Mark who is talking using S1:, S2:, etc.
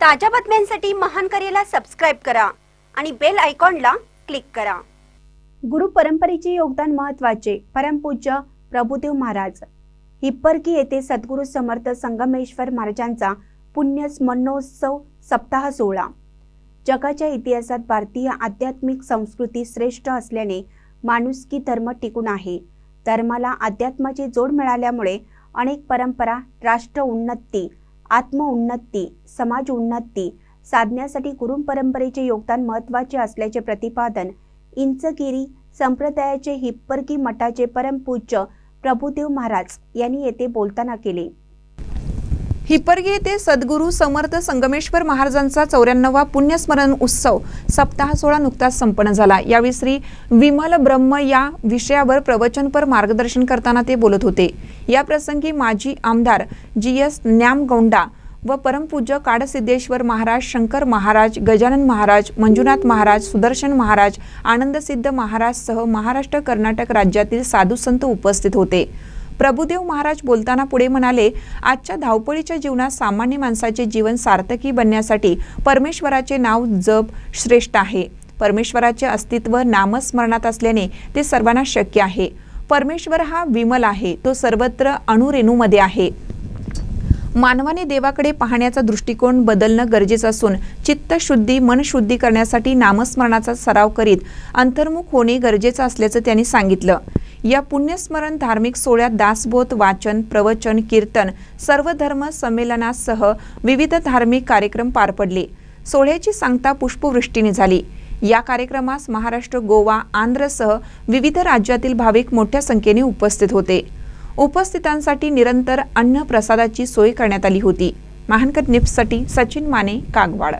S1: ताज्या बातम्यांसाठी महान करेला सबस्क्राईब करा आणि बेल आयकॉनला क्लिक करा. गुरु परंपरेचे योगदान महत्त्वाचे परमपूज्य प्रभुदेव महाराज. हिप्परकी येथे सद्गुरू समर्थ संगमेश्वर महाराजांचा पुण्य स्मरणोत्सव सप्ताह सोहळा. जगाच्या इतिहासात भारतीय आध्यात्मिक संस्कृती श्रेष्ठ असल्याने माणुसकी धर्म टिकून आहे. धर्माला अध्यात्माची जोड मिळाल्यामुळे अनेक परंपरा राष्ट्र उन्नती आत्मउन्नती समाज उन्नती साधण्यासाठी गुरु परंपरेचे योगदान महत्त्वाचे असल्याचे प्रतिपादन इंचगिरी संप्रदायाचे हिप्परकी मठाचे परमपूज्य प्रभुदेव महाराज यांनी येथे बोलताना केले.
S2: हिप्परगे येथे सद्गुरू समर्थ संगमेश्वर महाराजांचा चौऱ्याण्णवा पुण्यस्मरण उत्सव सप्ताह सोहळा नुकताच संपन्न झाला. यावेळी श्री विमल ब्रह्म या विषयावर प्रवचनपर मार्गदर्शन करताना ते बोलत होते. या प्रसंगी माजी आमदार जी एस न्यामगौंडा व परमपूज्य काडसिद्धेश्वर महाराज शंकर महाराज गजानन महाराज मंजुनाथ महाराज सुदर्शन महाराज आनंदसिद्ध महाराज सह महाराष्ट्र कर्नाटक राज्यातील साधू संत उपस्थित होते. प्रभुदेव महाराज बोलताना पुढे म्हणाले आजच्या धावपळीच्या जीवनात सामान्य माणसाचे जीवन सार्थकी बनण्यासाठी परमेश्वराचे नाव जप श्रेष्ठ आहे. परमेश्वराचे अस्तित्व नामस्मरणात असल्याने ते सर्वांना शक्य आहे. परमेश्वर हा विमल आहे तो सर्वत्र अणुरेणूमध्ये आहे. मानवाने देवाकडे पाहण्याचा दृष्टिकोन बदलणं गरजेचं असून चित्तशुद्धी मनशुद्धी करण्यासाठी नामस्मरणाचा सराव करीत अंतर्मुख होणे गरजेचं असल्याचं त्यांनी सांगितलं. या पुण्यस्मरण धार्मिक सोहळ्यात दासबोध वाचन प्रवचन कीर्तन सर्व धर्म संमेलनासह विविध धार्मिक कार्यक्रम पार पडले. सोहळ्याची सांगता पुष्पवृष्टीने झाली. या कार्यक्रमास महाराष्ट्र गोवा आंध्रसह विविध राज्यातील भाविक मोठ्या संख्येने उपस्थित होते. उपस्थितांसाठी निरंतर अन्न प्रसादाची सोय करण्यात आली होती. महानकर निप्ससाठी सचिन माने कागवाड.